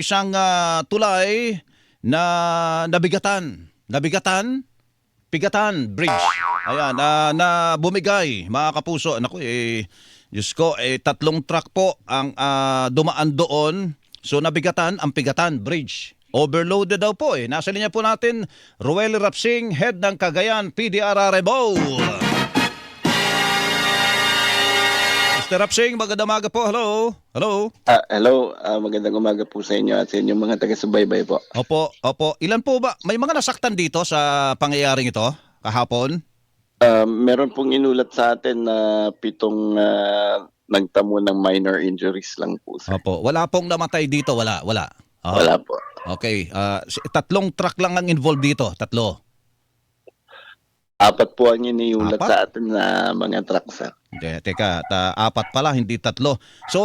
isang ah, tulay na nabigatan. Nabigatan? Pigatan Bridge. Ayan, ah, na bumigay, mga kapuso. Naku, eh, Diyos ko, eh, tatlong truck po ang ah, dumaan doon. So, nabigatan ang Pigatan Bridge. Overloaded daw po eh. Nasa linya po natin, Ruel Rapsing, head ng Cagayan PDRRMO. Mr. Rapsing, magandang umaga po. Hello. Hello. Ah, hello, ah, magandang umaga po sa inyo at sa inyong mga taga-subaybay po. Opo, opo. Ilan po ba? May mga nasaktan dito sa pangyayaring ito kahapon? Ah, meron pong inulat sa atin na pitong ah, nagtamo ng minor injuries lang po. Sir. Opo. Wala pong namatay dito, wala, wala. Ah, Wala po. Okay. Ah, si- tatlong truck lang ang involved dito, tatlo. Apat po ang iniulat Apat? sa atin na mga truck, sir. Hindi, teka, ta, apat pala, hindi tatlo. So,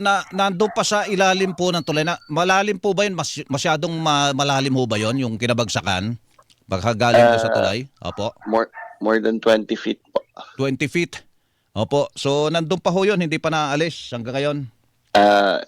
na nandun pa sa ilalim po ng tulay na malalim po ba 'yun? Mas, masyadong ma- malalim ho ba 'yon yung kinabagsakan? Baka galing sa Ah. tulay? Opo. More more than 20 feet po. 20 feet. Opo. So, nandun pa ho 'yon, hindi pa naalis hanggang ngayon. Ah,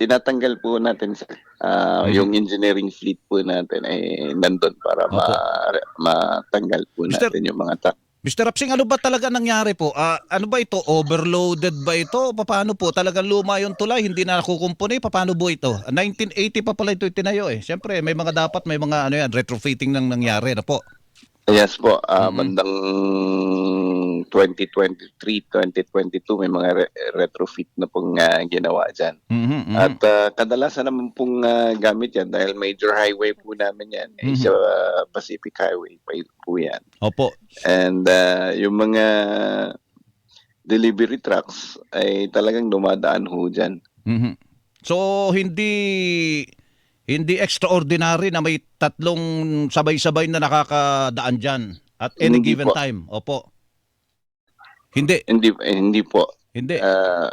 tinatanggal po natin, sir. Ah, Mhm. Yung engineering fleet po natin ay nandun para Opo. ma- matanggal po Mr. natin yung mga truck. Mr. Rapsing, ano ba talaga nangyari po? Ah, ano ba ito? Overloaded ba ito? Paano po? Talagang luma yung tulay, hindi na nakukumpuni. Paano po ito? 1980 pa pala ito itinayo eh. Siyempre, may mga dapat, may mga ano yan, retrofitting nang nangyari na po. Yes po, ah, Mhm. bandang 2023, 2022 may mga re- retrofit na pong ah, ginawa dyan. Mhm, mhm. At ah, kadalasan naman pong ah, gamit yan dahil major highway po namin yan. Mhm. Asia ah, Pacific Highway pa po yan. Opo. And ah, yung mga delivery trucks ay talagang dumadaan ho dyan. Mhm. So, hindi hindi extraordinary na may tatlong sabay-sabay na nakakadaan dyan at any Hindi given po. time. Opo. Hindi, Hindi, eh, hindi po. hindi. Ah,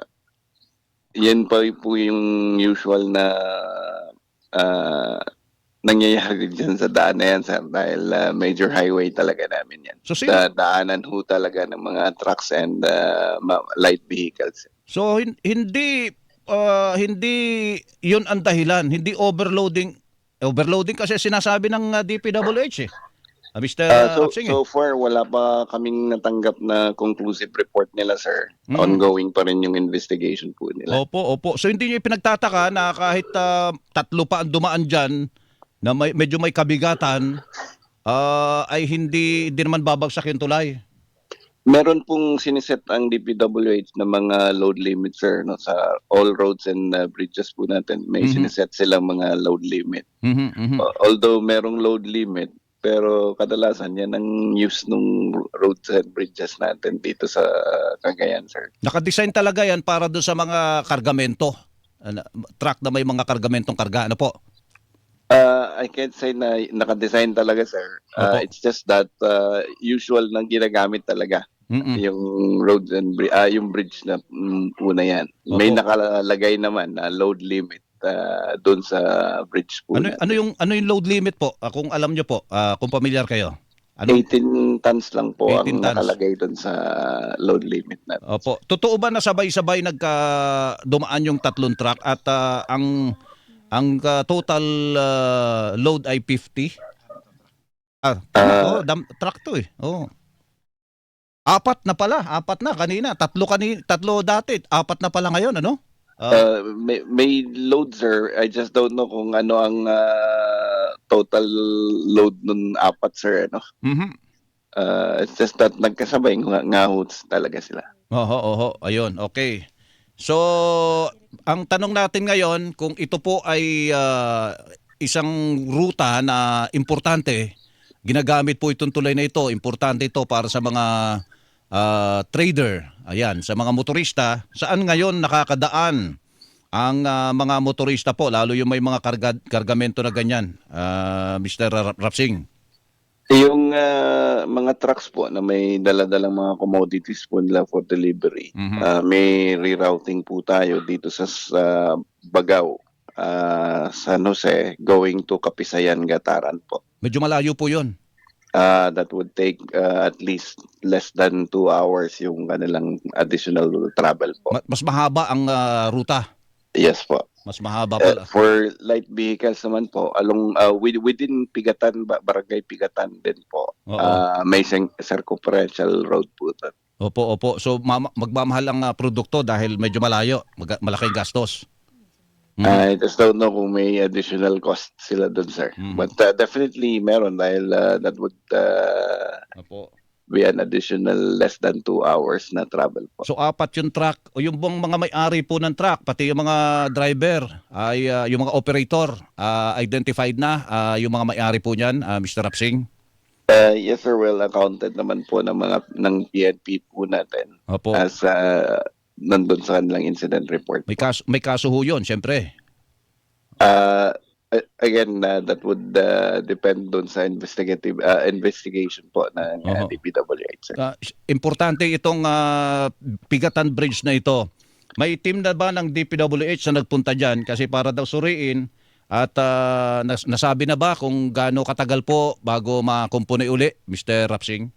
yan pa po yung usual na ah, nangyayari dyan sa daan na yan sir dahil ah, major highway talaga namin yan. So, sino, Da- daanan ho talaga ng mga trucks and ah, ma- light vehicles. So hin- hindi ah, hindi 'yun ang dahilan, hindi overloading. Overloading kasi sinasabi ng ah, DPWH eh. Ah, Mr. Ah, so, Rapsing, eh. so far, wala pa kaming natanggap na conclusive report nila sir. Mm. Ongoing pa rin yung investigation po nila. Opo, opo. So hindi niyo pinagtataka na kahit ah, tatlo pa ang dumaan diyan na may, medyo may kabigatan ah, ay hindi hindi naman babagsak yung tulay. Meron pong siniset ang DPWH na mga load limit sir no sa all roads and uh, bridges po natin. May Mhm. siniset silang mga load limit. Mhm, mhm. Uh, although merong load limit pero kadalasan yan ang use ng roads and bridges natin dito sa Cagayan sir. Naka-design talaga 'yan para doon sa mga kargamento. Ano, truck na may mga kargamentong karga. Ano po? Uh, I can't say na naka-design talaga sir. Opo. Uh, it's just that uh, usual na ginagamit talaga Mhm. yung roads and bri- ah, yung bridge na mm, po na yan. May Opo. nakalagay naman na load limit uh, doon sa bridge po. Ano ano yung ano yung load limit po? Ah, kung alam niyo po, ah, kung familiar kayo. Ano 18 tons lang po 18 ang tons. nakalagay doon sa load limit na. Opo. Totoo ba na sabay-sabay nagka dumaan yung tatlong truck at ah, ang ang ah, total ah, load ay 50? Ah, Ah. oh, dam, truck to eh. Oh. Apat na pala, apat na kanina. Tatlo kanina, tatlo dati, apat na pala ngayon, ano? Ah, Uh, may, may load sir. I just don't know kung ano ang ah, total load nun apat sir. Ano? mhm. Uh, it's just that nagkasabay nga, ngahoots talaga sila. Oho, oho, ayun, okay. So, ang tanong natin ngayon, kung ito po ay ah, isang ruta na importante, ginagamit po itong tulay na ito, importante ito para sa mga ah, trader, ayan, sa mga motorista, saan ngayon nakakadaan ang ah, mga motorista po, lalo yung may mga karga, kargamento na ganyan, ah, Mr. Ra- Rapsing. Yung ah, mga trucks po na may daladalang mga commodities po nila for delivery, Mhm. ah, may rerouting po tayo dito sa, sa Bagao, ah, San Jose, going to Kapisayan, Gataran po. Medyo malayo po yon. Ah, that would take ah, at least less than two hours yung kanilang additional travel po. Ma- Mas mahaba ang ah, ruta. Yes po. Mas mahaba Uh, pala. for light vehicles naman po, along uh, with- within Pigatan, ba- Barangay Pigatan din po. Oo. Uh, may cir- circumferential road po. doon. Opo, opo. So mama- magmamahal ang ah, produkto dahil medyo malayo, Mag- malaking gastos. Mhm. I just don't know kung may additional cost sila doon, sir. Mhm. But uh, definitely meron dahil uh, that would uh, Opo. be an additional less than two hours na travel po. So apat yung truck, o yung bang mga may-ari po ng truck, pati yung mga driver, ay ah, yung mga operator, ah, identified na ah, yung mga may-ari po niyan, ah, Mr. Rapsing? Uh, yes, sir. Well accounted naman po ng mga ng PNP po natin Opo. as uh, nandun sa kanilang incident report. May kaso, may kaso ho yun, syempre. Uh, again, uh, that would uh, depend dun sa investigative uh, investigation po ng uh, Oho. DPWH. Sir. Ah, importante itong ah, Pigatan Bridge na ito. May team na ba ng DPWH na nagpunta dyan kasi para daw suriin at nas- nasabi na ba kung gaano katagal po bago makumpuni uli, Mr. Rapsing?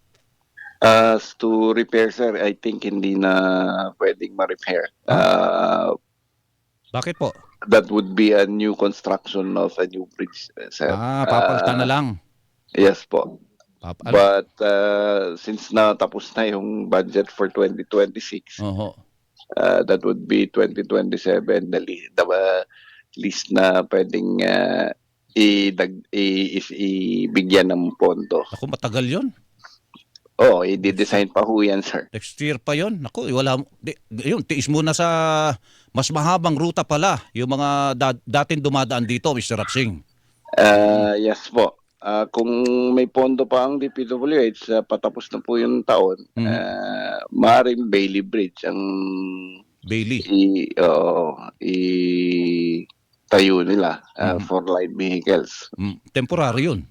As to repair, sir, I think hindi na pwedeng ma-repair. Uh, Bakit po? that would be a new construction of a new bridge, sir. Ah, papalitan na Uh, lang. Yes po. Pap- al- But uh, since natapos na yung budget for 2026, Oho. uh, that would be 2027 the, li- the uh, least na pwedeng uh, idag i, is ibigyan ng pondo. Ako matagal 'yon. Oh, i-design pa ho yan, sir. Next year pa 'yon. Naku, wala mo- di, yun, tiis muna sa mas mahabang ruta pala yung mga da- dating dumadaan dito, Mr. Rapsing. Uh, yes po. Uh, kung may pondo pa ang DPWH, uh, patapos na po yung taon, Mhm. uh, maaaring Bailey Bridge ang Bailey. i, oo, i tayo nila uh, Mhm. for light vehicles. Mm, temporary 'yun.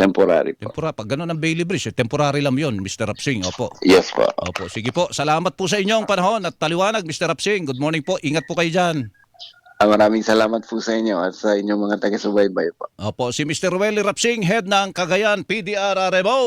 Temporary po. Temporary. Pag gano'n ang Bailey Bridge, eh, temporary lang yun, Mr. Rapsing. Opo. Yes po. Opo. Sige po. Salamat po sa inyong panahon at taliwanag, Mr. Rapsing. Good morning po. Ingat po kayo dyan. Ah, maraming salamat po sa inyo at sa inyong mga taga-subaybay po. Opo. Si Mr. Welly Rapsing, head ng Cagayan PDRRMO.